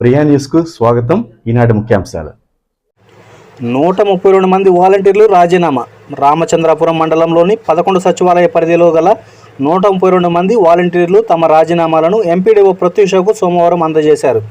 ప్రియా న్యూస్కు స్వాగతం. ఈనాటి ముఖ్యాంశాలు. నూట ముప్పై రెండు మంది వాలంటీర్లు రాజీనామా. రామచంద్రాపురం మండలంలోని పదకొండు సచివాలయ పరిధిలో గల నూట ముప్పై రెండు మంది వాలంటీర్లు తమ రాజీనామాలను ఎంపీడీఓ ప్రత్యూషకు సోమవారం అందజేశారు.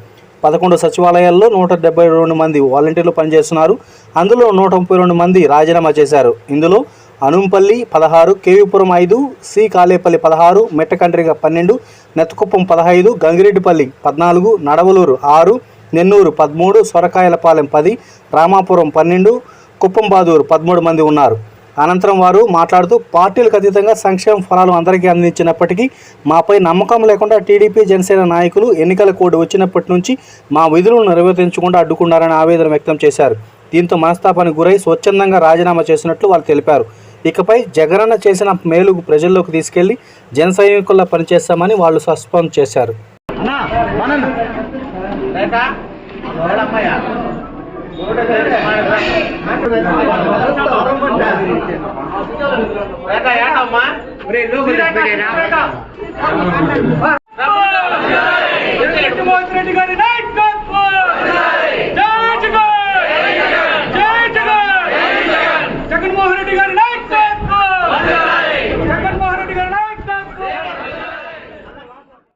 పదకొండు సచివాలయాల్లో నూట డెబ్బై రెండు మంది వాలంటీర్లు పనిచేస్తున్నారు. అందులో నూట ముప్పై రెండు మంది రాజీనామా చేశారు. ఇందులో అనుంపల్లి పదహారు కేవీపురం ఐదు సి కాలేపల్లి పదహారు మెట్టకండ్రిగ పన్నెండు నెత్తకుప్పం పదహైదు గంగిరెడ్డిపల్లి పద్నాలుగు నడవలూరు ఆరు నెన్నూరు పదమూడు సొరకాయలపాలెం పది రామాపురం పన్నెండు కుప్పంబాదూరు పదమూడు మంది ఉన్నారు. అనంతరం వారు మాట్లాడుతూ పార్టీలకు అతీతంగా సంక్షేమ ఫలాలు అందరికీ అందించినప్పటికీ మాపై నమ్మకం లేకుండా టీడీపీ జనసేన నాయకులు ఎన్నికల కోడ్ వచ్చినప్పటి నుంచి మా విధులను నిర్వర్తించకుండా అడ్డుకున్నారని ఆవేదన వ్యక్తం చేశారు. దీంతో మనస్తాపానికి గురై స్వచ్ఛందంగా రాజీనామా చేసినట్లు వాళ్ళు తెలిపారు. ఇకపై జగనన్న చేసిన మేలు ప్రజల్లోకి తీసుకెళ్ళి జన సైనికుల్లా పనిచేస్తామని వాళ్ళు సస్పెండ్ చేశారు రెడ్డి గారి